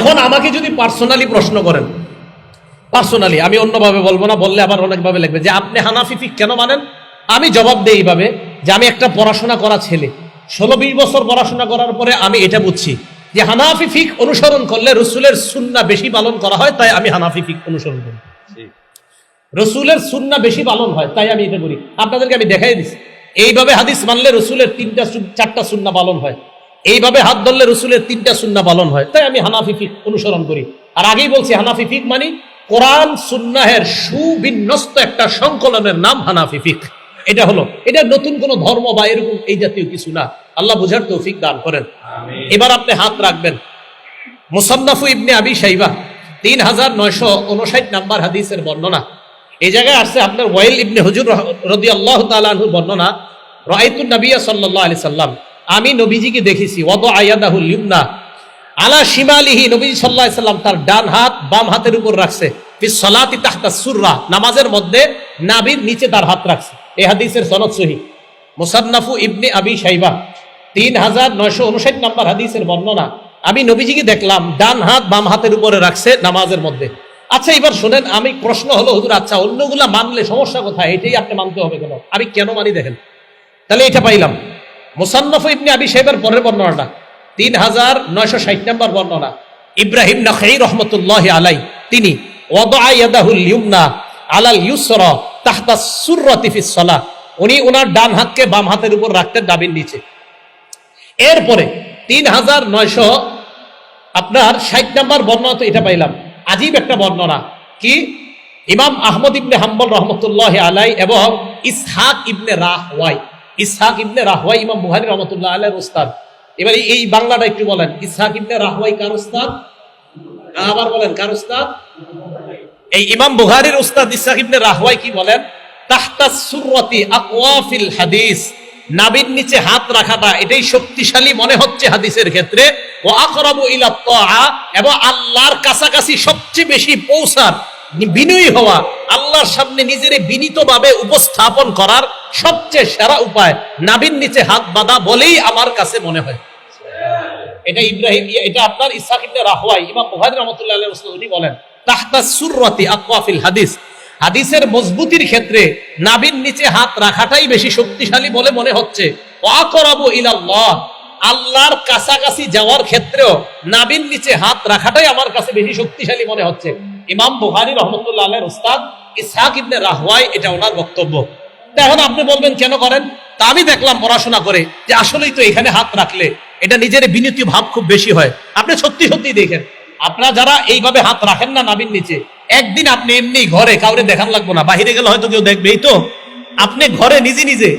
এখন আমাকে যদি পার্সোনালি প্রশ্ন করেন পার্সোনালি আমি অন্যভাবে বলব না বললে আবার অনেকভাবে লাগবে যে আপনি হানাফি ফিক কেন মানেন? আমি জবাব দেই এইভাবে যে আমি একটা পড়াশোনা করা ছেলে। ষোলো বিশ বছর পড়াশোনা করার পরে আমি এটা বুঝছি যে হানাফি ফিক অনুসরণ করলে রসুলের সুন্না বেশি পালন করা হয় তাই আমি হানাফি ফিক অনুসরণ করি। রসুলের সুন্না বেশি পালন হয় তাই আমি এটা করি। আপনাদেরকে আমি দেখাই দিচ্ছি এইভাবে হাদিস মানলে রসুলের তিনটা চারটা সুন্না পালন হয়। এইভাবে হাত ধরলে রসুলের তিনটা সুন্না পালন হয়। তাই আমি হানাফি ফিক অনুসরণ করি। আর আগেই বলছি হানাফি ফিক মানে কোরআন সুন্নাহের সুবিন্যস্ত একটা সংকলনের নাম হানাফি ফিক। এটা হলো এটা নতুন কোন ধর্ম বা এরকম এই জাতীয় কিছু না। আল্লাহ বুঝার তৌফিক দান করেন। এবার আপনি হাত রাখবেন। মুসান্নাফু ইবনে আবি সাইবা তিন হাজার নয়শো উনষাট নাম্বার হাদিসের বর্ণনা। এই জায়গায় আসছে আপনার ওয়াইল ইবনে হুজুর রদি আল্লাহ তালুর বর্ণনা। রাইতুন নবিয়া সাল্লাহ আলি সাল্লাম। আমি নবীজিকে দেখেছি। ওদ আয়াদাহুল ইউমনা আলা শিমালিহি নবীজি সাল্লাহ সাল্লাম তার ডান হাত বাম হাতের উপর রাখছে। সলাতি তাহতা সুররা। নামাজের মধ্যে নাবির নিচে তার হাত রাখছে। এই হাদিসের সনদ সহি। মুসান্নাফু ইবনে আবি সাইবা তিন হাজার নয়শো উনষাট নম্বর হাদিসের বর্ণনা। আমি নবীজিকে দেখলাম, ডান হাত বাম হাতের উপরে রাখছে নামাজের মধ্যে। আচ্ছা এবার শোনেন, আমি প্রশ্ন হলো, হুজুর আচ্ছা অন্যগুলা মানলে সমস্যা কোথায়? এটাই আপনি মানতে হবে কেন? আমি কেন মানি দেখেন? তাহলে এটা পাইলাম। মুসান্নফ ইবনে আবি সাহেবের পরের বর্ণনাটা। তিন হাজার নয়শো ষাট নম্বর বর্ণনা। ইব্রাহিম নখাই রহমতুল্লাহ আলাই তিনি আলাল ইউসরা তাহতা সুররাতি ফিস সালাহ। উনি ওনার ডান হাতকে বাম হাতের উপর রাখতেন ডাবির নিচে এরপরে তিন হাজার নয়শো আপনার ষাট নাম্বার বর্ণনা তো এটা পাইলাম। আজীব একটা বর্ণনা। কি? ইমাম আহমদ ইবনে হাম্বল রহমতুল্লাহ আলাই এবং Ishaq ibn রাহওয়াই। Ishaq ibn Rahwayh ইমাম বুহারি রহমতুল্লাহ আলাইয়ের উস্তাদ এবার এই বাংলাটা একটু বলেন, ইসহাক ইবনে রাহওয়াই কার উস্তাদ আবার বলেন, কার উস্তাদ এই ইমাম বুহারির উস্তাদ ইসহাক ইবনে রাহওয়াই কি বলেন? তাহতা সুররতি আকওয়াফিল হাদিস। নাবির নিচে হাত রাখাটা, এটাই শক্তিশালী মনে হচ্ছে হাদিসের ক্ষেত্রে। ও আকরাবু ইলা এবং আল্লাহর কাছাকাছি সবচেয়ে বেশি পৌঁছার বিনয়ী হওয়া, আল্লাহর সামনে নিজের বিনীতভাবে উপস্থাপন করার সবচেয়ে সেরা উপায় নাবির নিচে হাত বাঁধা বলেই আমার কাছে মনে হয়। এটা ইব্রাহিম, এটা আপনার ইসহাক ইবনে রাহওয়াই, ইমাম বুখারী রাহমাতুল্লাহি আলাইহি উনি বলেন, তাহতা সুররাতি আকওয়াফিল হাদিস। হাদিসের মজবুতির ক্ষেত্রে নাবির নিচে হাত রাখাটাই বেশি শক্তিশালী বলে মনে হচ্ছে। ওয়াকরাবু ইলাল্লাহ, আল্লাহর কাছাকাছি যাওয়ার ক্ষেত্রেও নাবির নিচে হাত রাখাটাই আমার কাছে বেশি শক্তিশালী মনে হচ্ছে। ইমাম বুখারী রহমতুল্লাহ আলাইহির উস্তাদ ইসহাক ইবনে রাহওয়াই এটা ওনার বক্তব্য। এখন আপনি বলবেন, কেন করেন? তা আমি দেখলাম পড়াশোনা করে যে আসলেই তো এখানে হাত রাখলে এটা নিজের বিনীতি ভাব খুব বেশি হয়। আপনি সত্যি সত্যি দেখেন, আপনারা যারা এইভাবে হাত রাখেন না নাবির নিচে, একদিন আপনি এমনি ঘরে কাউরে দেখান লাগবো না, বাহিরে গেলে হয়তো কেউ দেখবে। এই তো, আপনি ঘরে নিজে নিজে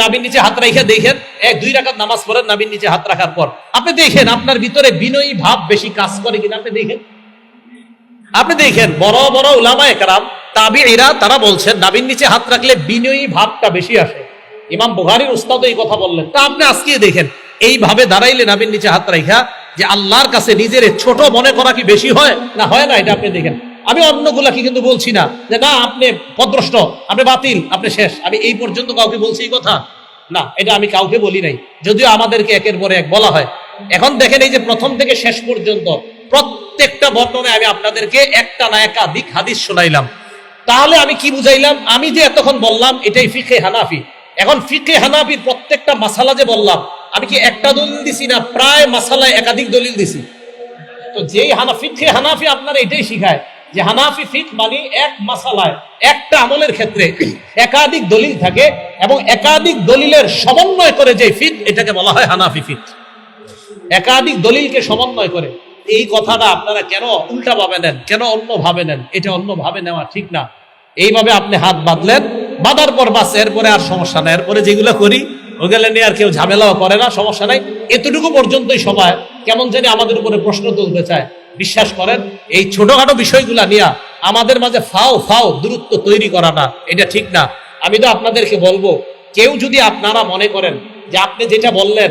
নাবির নিচে হাত রাখে দেখেন, এক, দুই রাখাত নামাজ পড়েন নাবির নিচে হাত রাখার পর। আপনি দেখেন, আপনার ভিতরে বিনয়ী ভাব বেশি কাজ করে কিনা, আপনি দেখেন। আপনি দেখেন, বড় বড় উলামা একরাম তাবিঈরা তারা বলছেন, নাবির নিচে হাত রাখলে বিনয়ী ভাবটা বেশি আসে। ইমাম বুখারীর উস্তাদ এই কথা বললেন। তা আপনি আজকে দেখেন, এইভাবে দাঁড়াইলে নাবির নিচে হাত রাখা যে আল্লাহর কাছে নিজের ছোট মনে করা কি বেশি হয়? না হয় না, এটা আপনি দেখেন। আমি অন্যগুলা কি কিন্তু বলছি না যে, না, আপনি পদ্রষ্ট আপনি বাতিল, আপনি শেষ। আমি এই পর্যন্ত কাউকে বলছি এই কথা? না, এটা আমি কাউকে বলি নাই। যদিও আমাদেরকে একের পরে এক বলা হয়। এখন দেখেন এই যে প্রথম থেকে শেষ পর্যন্ত প্রত্যেকটা বর্ণনায় আমি আপনাদেরকে একটা না একাধিক হাদিস শোনাইলাম। তাহলে আমি কি বুঝাইলাম? আমি যে এতক্ষণ বললাম, এটাই ফিকে হানাফি। এখন ফিকে হানাফির প্রত্যেকটা মাসালা যে বললাম, আমি কি একটা দলিল দিছি না প্রায় মাসালায় একাধিক দলিল দিছি? তো যেই হানা ফিকে হানাফি আপনার এটাই শিখায় যে হানাফি ফিক মানে এক মাসালায়, একটা আমলের ক্ষেত্রে একাধিক দলিল থাকে এবং একাধিক দলিলের সমন্বয় করে যে ফিক, এটাকে বলা হয় হানাফি ফিক। একাধিক দলিলকে সমন্বয় করে। এই কথাটা আপনারা কেন উল্টা ভাবে নেন? কেন অন্য ভাবে নেন? এটা অন্য ভাবে নেওয়া ঠিক না। এইভাবে আপনি হাত বাঁধলেন, বাঁধার পর বাস, এরপরে আর সমস্যা নাই। এরপরে যেগুলো করি ওগুলো নিয়ে আর কেউ ঝামেলাও করে না, সমস্যা নাই। এতটুকু পর্যন্তই সবাই কেমন জানি আমাদের উপরে প্রশ্ন তুলতে চায়। বিশ্বাস করেন, এই ছোটখাটো বিষয়গুলা নিয়ে আমাদের মাঝে ফাও ফাও দূরত্ব তৈরি করা না, এটা ঠিক না। আমি তো আপনাদেরকে বলব, কেউ যদি আপনারা মনে করেন যে আপনি যেটা বললেন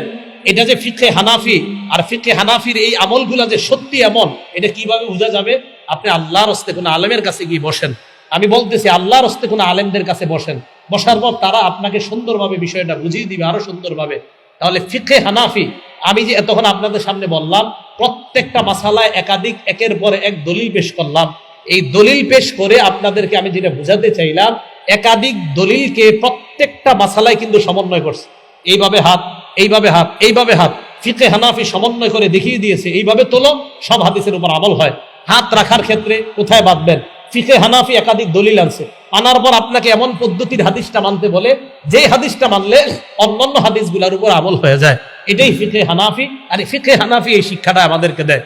এটা যে ফিকে হানাফি, আর ফিকে হানাফির এই আমলগুলা যে সত্যি এমন, এটা কীভাবে বোঝা যাবে? আপনি আল্লাহর হস্তে কোনো আলেমের কাছে গিয়ে বসেন। আমি বলতেছি, আল্লাহর হস্তে কোনো আলেমদের কাছে বসেন। বসার পর তারা আপনাকে সুন্দরভাবে বিষয়টা বুঝিয়ে দিবে, আরও সুন্দরভাবে। তাহলে ফিকে হানাফি, আমি যে তখন আপনাদের সামনে বললাম, প্রত্যেকটা মাসালায় একাধিক, একের পর এক দলিল পেশ করলাম। এই দলিল পেশ করে আপনাদেরকে আমি যেটা বুঝাতে চাইলাম, একাধিক দলিলকে প্রত্যেকটা মাসালায় কিন্তু সমন্বয় করছে। এইভাবে হাত এইভাবে হাত এইভাবে হাত ফিকে হানাফি সমন্বয় করে দেখিয়ে দিয়েছে, এইভাবে তোলো, সব হাদিসের উপর আমল হয়। হাত রাখার ক্ষেত্রে কোথায় বাঁধবেন? ফিকে হানাফি একাধিক দলিল আনছে। আনার পর আপনাকে এমন পদ্ধতির হাদিসটা মানতে বলে যে হাদিসটা মানলে অন্যান্য হাদিসগুলোর উপর আমল হয়ে যায়। এটাই ফিকে হানাফি, আর ফিকে হানাফি এই শিক্ষাটা আমাদেরকে দেয়।